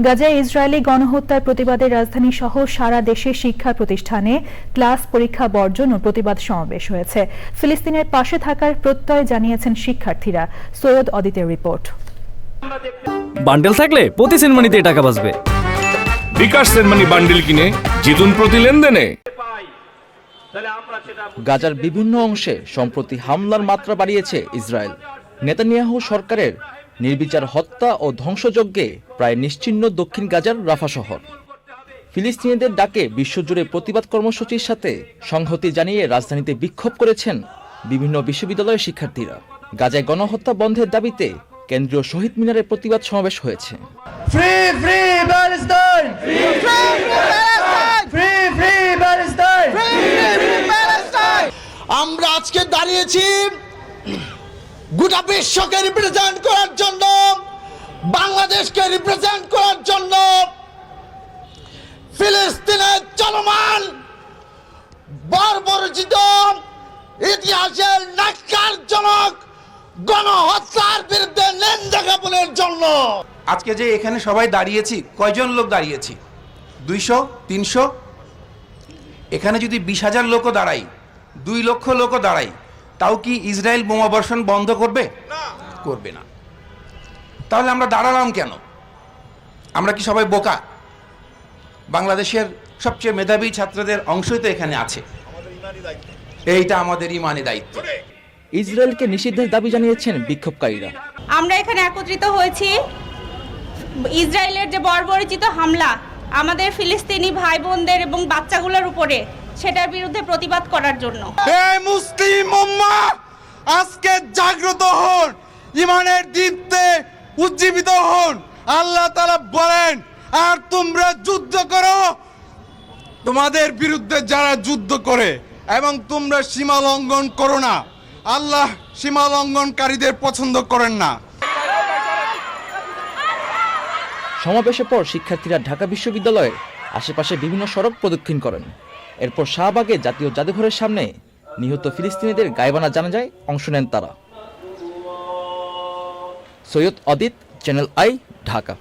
গাজায় ইসরায়েলি গণহত্যার প্রতিবাদে রাজধানী সহ সারা দেশে শিক্ষা প্রতিষ্ঠানে ক্লাস পরীক্ষা বর্জন ও প্রতিবাদ সমাবেশ হয়েছে। ফিলিস্তিনের পাশে থাকার প্রত্যয় জানিয়েছেন শিক্ষার্থীরা। সৈয়দ অদিতের রিপোর্ট। বান্ডেল থাকলে প্রতি সেনমানিতে টাকা বাঁচবে। বিকাশ সেনমানি বান্ডিল কিনে জিতুন প্রতি লেনদেনে। গাজার বিভিন্ন অংশে সম্প্রতি হামলার মাত্রা বাড়িয়েছে ইসরায়েল। নেতানিয়াহু সরকারের নির্বিচার হত্যা ও ধ্বংসযজ্ঞে প্রায় নিশ্চিন্ন দক্ষিণ গাজার রাফা শহর। ফিলিস্তিনিদের ডাকে বিশ্বজুড়ে প্রতিবাদ কর্মসূচির সাথে সংহতি জানিয়ে রাজধানীতে বিক্ষোভ করেছেন বিভিন্ন বিশ্ববিদ্যালয়ের শিক্ষার্থীরা। গাজায় গণহত্যা বন্ধের দাবিতে কেন্দ্রীয় শহীদ মিনারে প্রতিবাদ সমাবেশ হয়েছে! আমরা আজকে দাঁড়িয়েছি গোটা বিশ্বকে রিপ্রেজেন্ট করার জন্য, বাংলাদেশকে রিপ্রেজেন্ট করার জন্য ফিলিস্তিনের চলমান, বর্বরচিত, ইতিহাসের নাক্কারজনক গণহত্যার বিরুদ্ধে জ্ঞাপনের জন্য। আজকে যে এখানে সবাই দাঁড়িয়েছি, কয়জন লোক দাঁড়িয়েছি? দুইশো? তিনশো? এখানে যদি বিশ হাজার লোকও দাঁড়াই, দুই লক্ষ লোকও দাঁড়াই তাও কি ইসরায়েল বোমাবর্ষণ বন্ধ করবে? করবে না। তাহলে আমরা দাঁড়ালাম কেন? আমরা কি সবাই বোকা? বাংলাদেশের সবচেয়ে মেধাবী ছাত্রদের অংশই তো এখানে আছে। এইটা আমাদের ইমানি দায়িত্ব। ইসরায়েলকে নিষিদ্ধের দাবি জানিয়েছেন বিক্ষোভকারীরা। আমরা এখানে একত্রিত হয়েছি। ইসরায়েলের যে বর্বরিচিত হামলা আমাদের ফিলিস্তিনি ভাই বোনদের এবং বাচ্চাগুলোর উপরে সেটার বিরুদ্ধে প্রতিবাদ করার জন্য। মুসলিম আজকে জাগ্রত হন ইমানের দীপ্তে উজ্জীবিত হন। আল্লাহ তাআলা বলেন আর তোমরা যুদ্ধ করো। তোমাদের বিরুদ্ধে যারা যুদ্ধ করে এবং তোমরা সীমা লঙ্ঘন করো না আল্লাহ সীমা লঙ্ঘনকারীদের পছন্দ করেন না। সমাবেশের পর শিক্ষার্থীরা ঢাকা বিশ্ববিদ্যালয়ের আশেপাশে বিভিন্ন সড়ক প্রদক্ষিণ করেন। এরপর শাহবাগে জাতীয় জাদুঘরের সামনে নিহত ফিলিস্তিনিদের গায়বানা জানাজায় অংশ নেন তারা। Syed Adit channel I Dhaka.